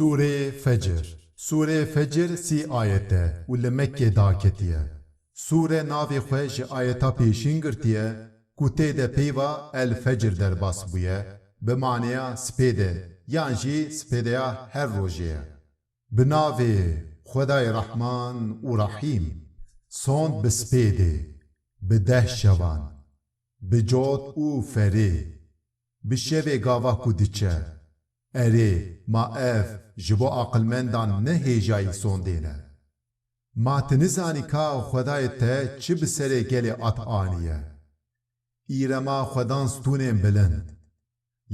سوره فجر. سوره فجر سی آیت و لمکه دا کتیه. سوره ناوی خویش آیتا پیشین گرتیه. کتی ده پیوا الفجر در باس بویه. به معنی سپیده. یعنی سپیده هر روزیه به ناوی خدای رحمان و رحیم. سوند به سپیده. به ده شوان. به جوت و فری. به شوی گاوه کدیچه erê ma ev ji bo aqilmendan ne hêjayî sondê ne ma tu nizanî ka xwedayê te çi bi serê gelê at aniye? Îrema xwedan stûnên bilind.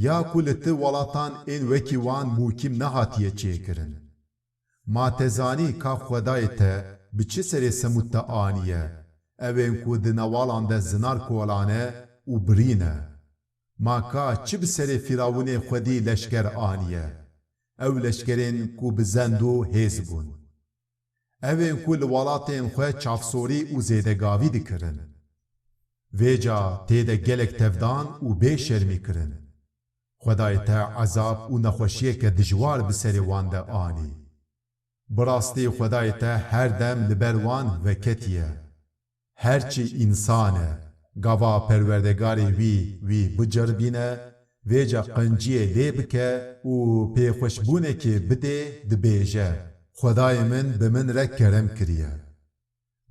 Ya ku li ti welatan ên wekî wan mûkîm nehatiye çêkirin. Ma te zanî ka xwedayê te bi çi serê semûd te aniye? Evên ku di newalan de zinar kolane û birîne ما کا چب سر فراون خودی لشکر آنیه؟ او لشکرین کو بزندو هیز بون. او این کل والاتین چافسوری او زیده گاوی دکرن ویجا تیده گلک تفدان او بی شرمی کرن. خدای تا عذاب او نخوشیه که دجوار بسری وانده آنی. براستی خدای تا هر دم لبروان و کتیه هرچی انسانه گوا پروردگاری وی وی بجربینه بینه جا قنجیه لی بکه او پی خوشبونه که بده دبیجه خدای من بمن رک کرم کریه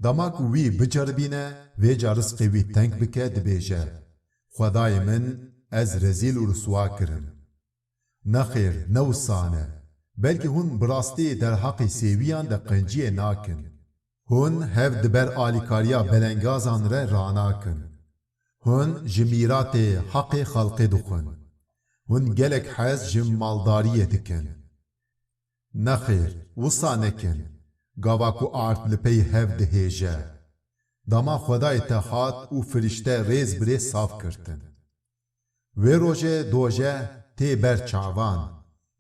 دماغ وی بجربینه بینه جا رسقی وی تنگ بکه دبیجه خدای من از رزیل و رسوا کرم نخیر نوسانه بلکه هون براستی در حق سیویان در قنجی ناکن هون هف دبر آلیکاریا بلنگازان را راناکن Hûn ji mîratê heqê xelkê dixwin. Hûn gelek hez ji maldariyê dikin. Nexêr, wisa nekin. Gava ku art li pey hev dihêje. Dama Xwedayê te hat û firîşte rêz bi rêz kirtin. Vê rojê doje tê ber çavan.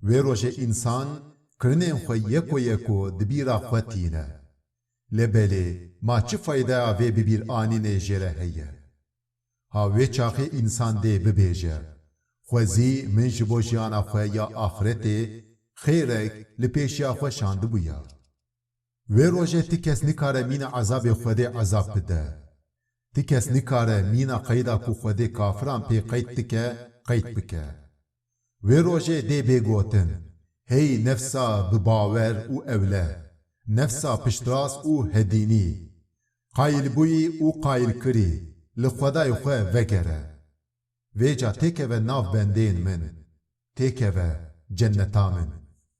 Vê rojê însan kirinên xwe yeko yeko di bîra xwe tîne. Lê belê ma çi feydeya vê bi anînê jê re heye. هاوی چاخی انسان دی ببیجه خوزی من جبو جیانا خوی یا آخرتی خیرک لپیش یا خوی شانده بویا و روژه تی کس نکاره مین عذاب خودی عذاب بده تی کس نکاره مین قیدا کو خودی کافران پی قید تکه قید بکه و روژه دی بگوتن هی نفسا بباور او اوله نفسا پشتراس او هدینی قایل بوی او قایل کری li xwedayê xwe vegere vêca têkeve nav bendên min têkeve cenneta min